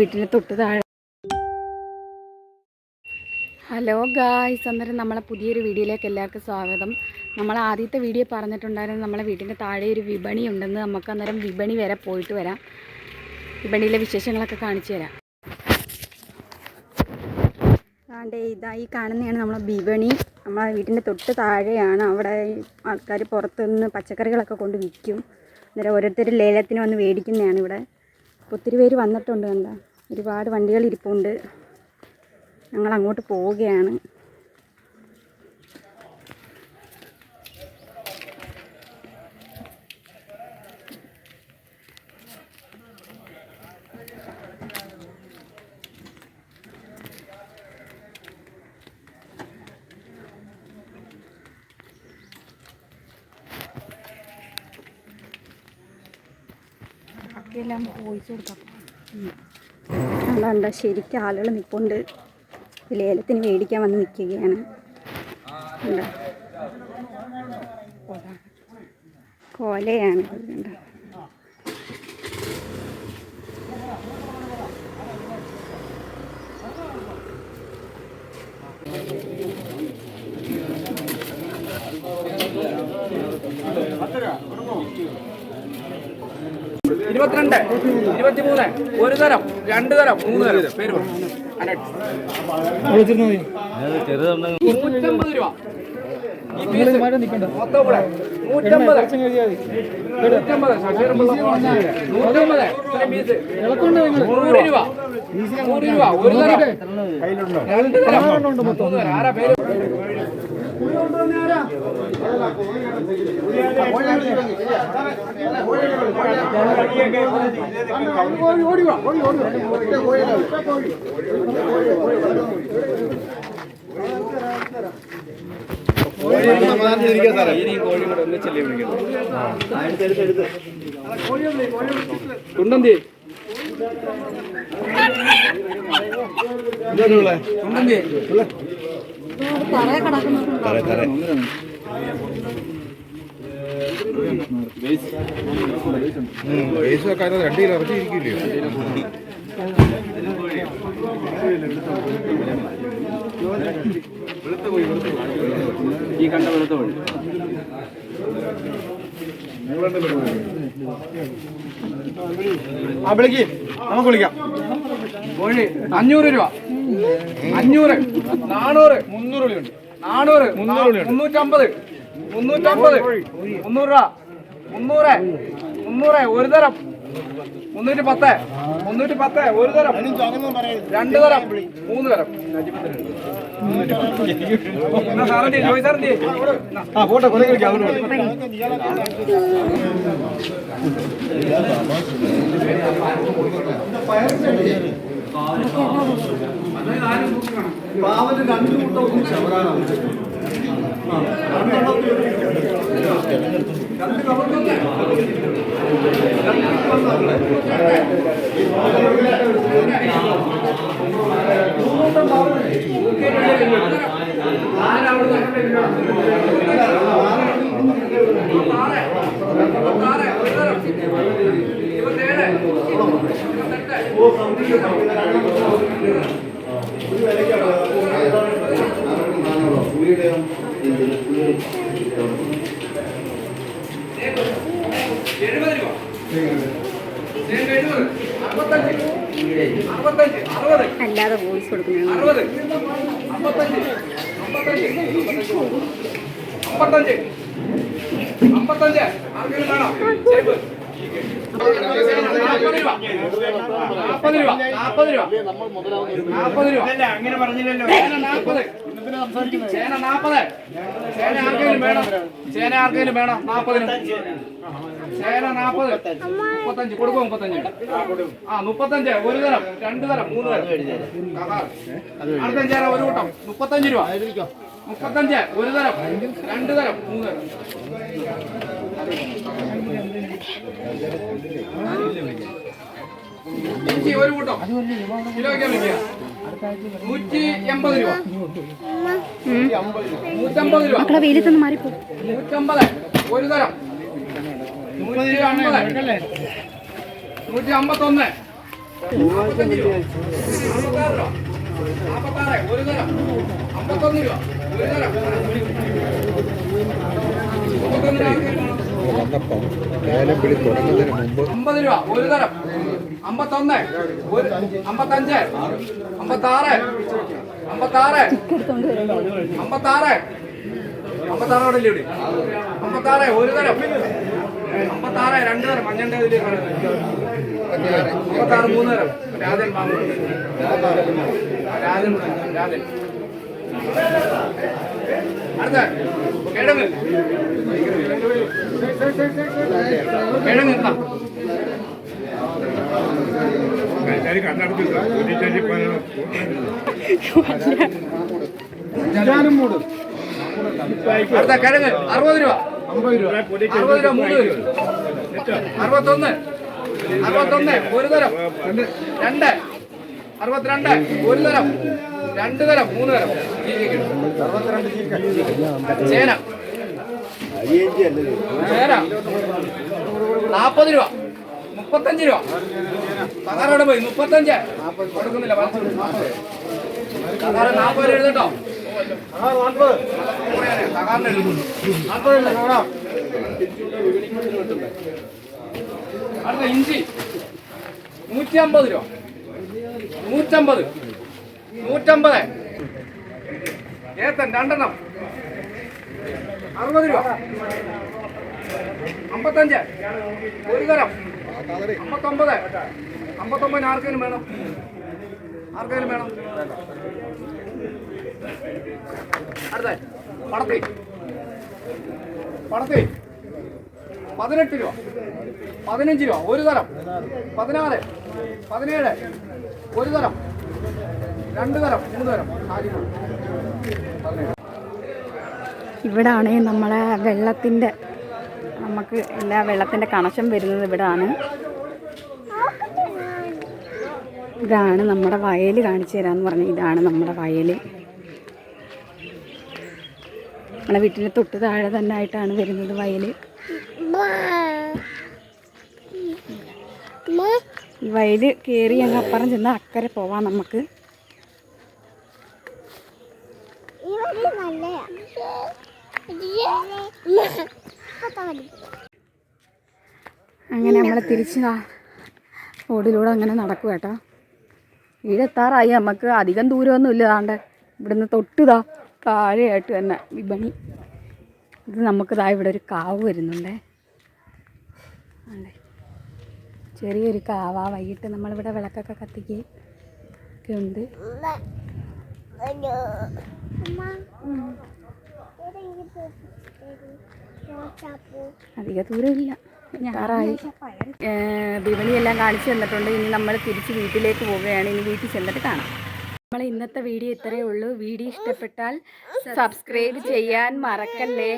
വീട്ടിന്റെ തൊട്ട് താഴെ. ഹലോ ഗായ്സ് അന്നേരം നമ്മളെ പുതിയൊരു വീഡിയോയിലേക്ക് എല്ലാവർക്കും സ്വാഗതം. നമ്മൾ ആദ്യത്തെ വീഡിയോ പറഞ്ഞിട്ടുണ്ടായിരുന്നു നമ്മളെ വീട്ടിന്റെ താഴെ ഒരു വിപണി ഉണ്ടെന്ന് നമുക്ക് അന്നേരം വിപണി വരെ പോയിട്ട് വരാം. വിപണിയിലെ വിശേഷങ്ങളൊക്കെ കാണിച്ചു തരാം. ആണ്ടേ ഇതാ ഈ കാണുന്നതാണ് നമ്മളെ വിപണി. നമ്മളെ വീട്ടിന്റെ തൊട്ട് താഴെയാണ് അവിടെ ആൾക്കാർ പുറത്തുനിന്ന് പച്ചക്കറികളൊക്കെ കൊണ്ട് വിൽക്കും. അന്നേരം ഓരോരുത്തർ ലേലത്തിന് വന്ന് മേടിക്കുന്നതാണ് ഇവിടെ. ഒത്തിരി പേര് വന്നിട്ടുണ്ട് കണ്ട? ഒരുപാട് വണ്ടികൾ ഇരിപ്പുണ്ട്. ഞങ്ങൾ അങ്ങോട്ട് പോവുകയാണ്. ബാക്കിയെല്ലാം വോയിസ് കൊടുക്കാം. അതുകൊണ്ട് ശരിക്കും ആളുകൾ നിൽപ്പുണ്ട് ലേലത്തിന് മേടിക്കാൻ വന്ന് നിൽക്കുകയാണ് കോലയാണ്. കണ്ടോ? ഇരുപത്തിരണ്ട് ഇരുപത്തിമൂന്ന് ഒരു തരം രണ്ട് തരം മൂന്ന് തരം. പേര്. നൂറ്റമ്പത് രൂപ. നൂറ്റമ്പത്. നൂറ്റമ്പത്. നൂറ് രൂപ. നൂറ് ഓടി ഓടി തുണ്ടന്തി അതിനകത്ത് രണ്ട് കിലോ ഇറച്ചി ഇരിക്കില്ലയോ ഈ കണ്ട വെളുത്ത വഴി ആ വിളിക്ക്. നമുക്ക് വിളിക്കാം. കോഴി അഞ്ഞൂറ് രൂപ. അഞ്ഞൂറ്. നാനൂറ്. മുന്നൂറ് വിളിയുണ്ട് നാനൂറ്. മുന്നൂറ്റമ്പത്. മുന്നൂറ്റമ്പത്. മുന്നൂറ് രൂപ. മുന്നൂറ്. മുന്നൂറ്. ഒരു തരം. മുന്നൂറ്റി പത്ത് മുന്നൂറ്റി പത്ത് ഒരു തരം. രണ്ട് തരം. മൂന്ന് തരം. സാറേ ജോയി സാറേ ആ പോട്ടെ കൊലക്ക് വിളിക്കാം അങ്ങോട്ട് ഓ എഴുപത് രൂപ എഴുപത് അറുപത്തഞ്ച് അറുപത്തഞ്ച് അറുപത് അല്ലാതെ വോയിസ് കൊടുക്കുന്നതാണ് അറുപത് അമ്പത്തഞ്ച് അമ്പത്തഞ്ച് അമ്പത്തഞ്ച് അമ്പത്തഞ്ച് ആർക്കെങ്കിലും വേണോ ചേപ്പ് നാൽപ്പത് രൂപ നാൽപ്പത് രൂപ നാൽപ്പത് രൂപ വോയിസ് രൂപ അങ്ങനെ പറഞ്ഞില്ലല്ലോ ചേന നാൽപ്പത് ചേന നാൽപ്പത് ചേന ആർക്കെങ്കിലും വേണം? ചേന ആർക്കെങ്കിലും വേണം? നാൽപ്പതിന് ചേന നാപ്പത്. മുപ്പത്തഞ്ച്. കൊടുക്കും മുപ്പത്തഞ്ച്? ആ മുപ്പത്തഞ്ച്. ഒരു തരം. രണ്ട് തരം. മൂന്ന് തരം. അടുത്ത ചേന ഒരു കൂട്ടം. മുപ്പത്തഞ്ച് രൂപ. മുപ്പത്തഞ്ച്. ഒരു തരം. രണ്ട് തരം. മൂന്ന് തരം. ഇഞ്ചി ഒരു കൂട്ടം. കിലോയ്ക്ക് വിളിക്കുക മക്കളെ വെയിലത്തൊന്ന് മാറിപ്പോ ഒരു തരം. നൂറ്റി അമ്പത്തൊന്ന് നാൽപ്പത്താറ് ഒരു തരം. അമ്പത്തൊന്ന് രൂപ. ഒരു തരം. രൂപ. അമ്പത് രൂപ. ഒരു തരം. അമ്പത്തൊന്ന്. അമ്പത്തഞ്ച്. അമ്പത്താറ്. അമ്പത്താറ്. അമ്പത്താറ്. അമ്പത്താറ് അവിടെ ഇല്ലേ അമ്പത്താറ്. ഒരു തരം. അമ്പത്താറ് രണ്ട് തരം. മഞ്ഞന്റെ ഇതിൽ അമ്പത്താറ് മൂന്ന് തരം. രാജൻ രാജൻ രാജൻ. അടുത്ത. കിഴങ്ങ് കിഴങ്ങ് എന്താ അടുത്ത കിഴങ്ങ് അറുപത് രൂപ. അറുപത് രൂപ മൂന്ന് രൂപ. അറുപത്തൊന്ന്. അറുപത്തൊന്ന് ഒരു തരം. രണ്ട്. അറുപത്തിരണ്ട് ഒരു തരം. രണ്ട് തരം മൂന്ന് തരം. ചേന. ചേന. നാപ്പത് രൂപ. മുപ്പത്തഞ്ച് രൂപ. പതാറോടെ പോയി? മുപ്പത്തഞ്ച്. കൊടുക്കുന്നില്ല പതാറ് നാൽപ്പത് എഴുതട്ടോ. തകാറിന് എഴുതുന്നു അടുത്ത ഇഞ്ചി. നൂറ്റി അമ്പത് രൂപ. നൂറ്റമ്പത്. നൂറ്റമ്പത്. ഏത്തൻ രണ്ടെണ്ണം. അറുപത് രൂപ. അമ്പത്തഞ്ച്. ഒരു തരം. അമ്പത്തൊമ്പത്. അമ്പത്തൊമ്പതിന് ആർക്കെങ്കിലും വേണം? ആർക്കെങ്കിലും വേണം? അടുത്ത. പടത്തി. പടത്തി. പതിനെട്ട് രൂപ. പതിനഞ്ച് രൂപ. ഒരു തരം. പതിനാറ്. പതിനേഴ്. ഒരു തരം. രണ്ട് തരം. മൂന്ന് തരം. നാല് പതിനേഴ്. ഇവിടാണ് നമ്മളെ വെള്ളത്തിന്റെ നമുക്ക് എല്ലാ വെള്ളത്തിന്റെ കണക്ഷൻ വരുന്നത് ഇവിടാണ്. ഇതാണ് നമ്മുടെ വയൽ കാണിച്ചു തരാമെന്ന് പറഞ്ഞു ഇതാണ് നമ്മുടെ വയൽ. നമ്മളെ വീട്ടിന്റെ തൊട്ട് താഴെ തന്നെ ആയിട്ടാണ് വരുന്നത് വയൽ. ഈ വയൽ കയറി അങ്ങ് അപ്പുറം ചെന്ന് അക്കരെ പോവാം നമുക്ക്. അങ്ങനെ നമ്മൾ തിരിച്ച് റോഡിലൂടെ അങ്ങനെ നടക്കും കേട്ടോ. വീടെത്താറായി. നമുക്ക് അധികം ദൂരമൊന്നും ഇല്ല താണ്ട് ഇവിടുന്ന് തൊട്ടുതാ. താഴെയായിട്ട് തന്നെ വിപണി. ഇത് നമുക്ക് ദാ ഇവിടെ ഒരു കാവ് വരുന്നുണ്ടേ. ചെറിയൊരു കാവ. വൈകിട്ട് നമ്മളിവിടെ വിളക്കൊക്കെ കത്തിക്കുകയും ഒക്കെ ഉണ്ട്. അധിക ദൂരമില്ല. ഞാറായി. വിപണിയെല്ലാം കാണിച്ചു തന്നിട്ടുണ്ട്. ഇനി നമ്മൾ തിരിച്ച് വീട്ടിലേക്ക് പോവുകയാണ്. ഇനി വീട്ടിൽ ചെന്നിട്ട് കാണാം. നമ്മൾ ഇന്നത്തെ വീഡിയോ ഇത്രയേ ഉള്ളൂ. വീഡിയോ ഇഷ്ടപ്പെട്ടാൽ സബ്സ്ക്രൈബ് ചെയ്യാൻ മറക്കല്ലേ?